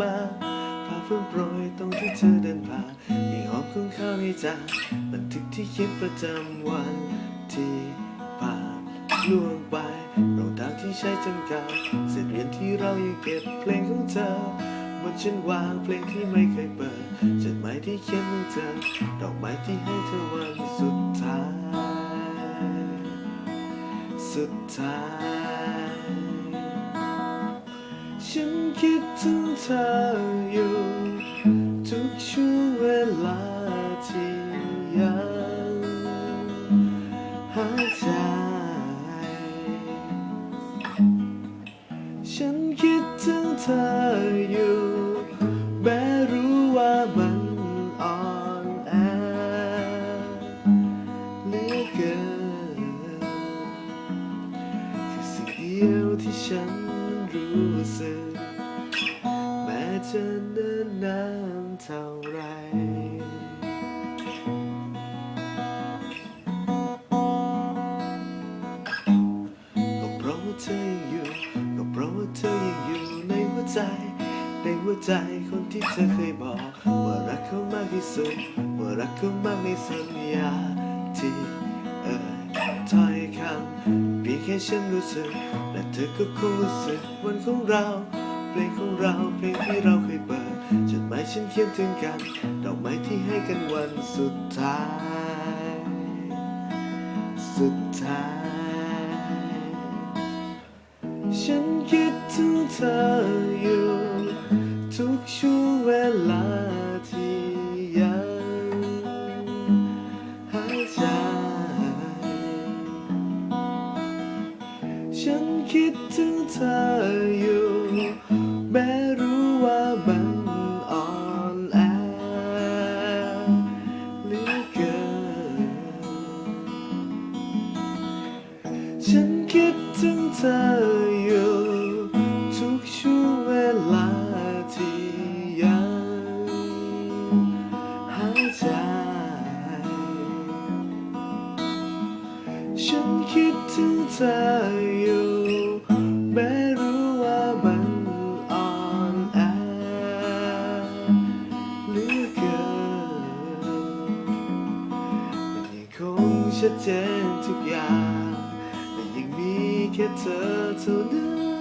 มาพาฟื้นโปรยตรงที่เธอเดินผ่านมีหอมของข้าวในจานบันทึกที่คิดประจำวันที่ผ่านล่วงไปรองเท้าที่ใช้จนเก่าเศษเหรียญที่เรายังเก็บเพลงของเธอบนฉันวางเพลงที่ไม่เคยเปิดจดหมายที่เขียนของเธอดอกไม้ที่ให้เธอวันสุดท้าย สุดท้าย ฉันคิดถึงเธออยู่ ทุกช่วงเวลาที่ยังหายใจ ฉันคิดถึงเธออยู่ แม้รู้ว่ามันอ่อนแอเหลือเกินคือสิ่งเดียวที่ฉัน รู้สึก แม้จะเนิ่นนานเท่าไรก็เพราะว่าเธอยังอยู่ก็เพราะว่าเธอยังอยู่ในหัวใจ ในหัวใจคนที่เธอเคยบอก ว่ารักเขามากที่สุด ว่ารักเขามากในสัญญาที่เอ่ยถ้อยคำ ค่ฉันรู้สึก และเธอก็คงรู้สึกวันของเรา เพลงของเราเพลงที่เราเคยเปิดจดหมายฉันเขียนถึงกัน ดอกไม้ที่ให้กันวันสุดท้าย สุดท้าย ฉันคิดถึงเธอ ฉันคิดถึงเธออยู่ แม้รู้ว่ามันอ่อนแอเหลือเกิน ฉันคิดถึงเธออยู่ ทุกช่วงเวลาที่ยังหายใจ ฉันคิดถึงเธอ ชัดเจนทุกอย่าง แต่ยังมีแค่เธอเท่านั้น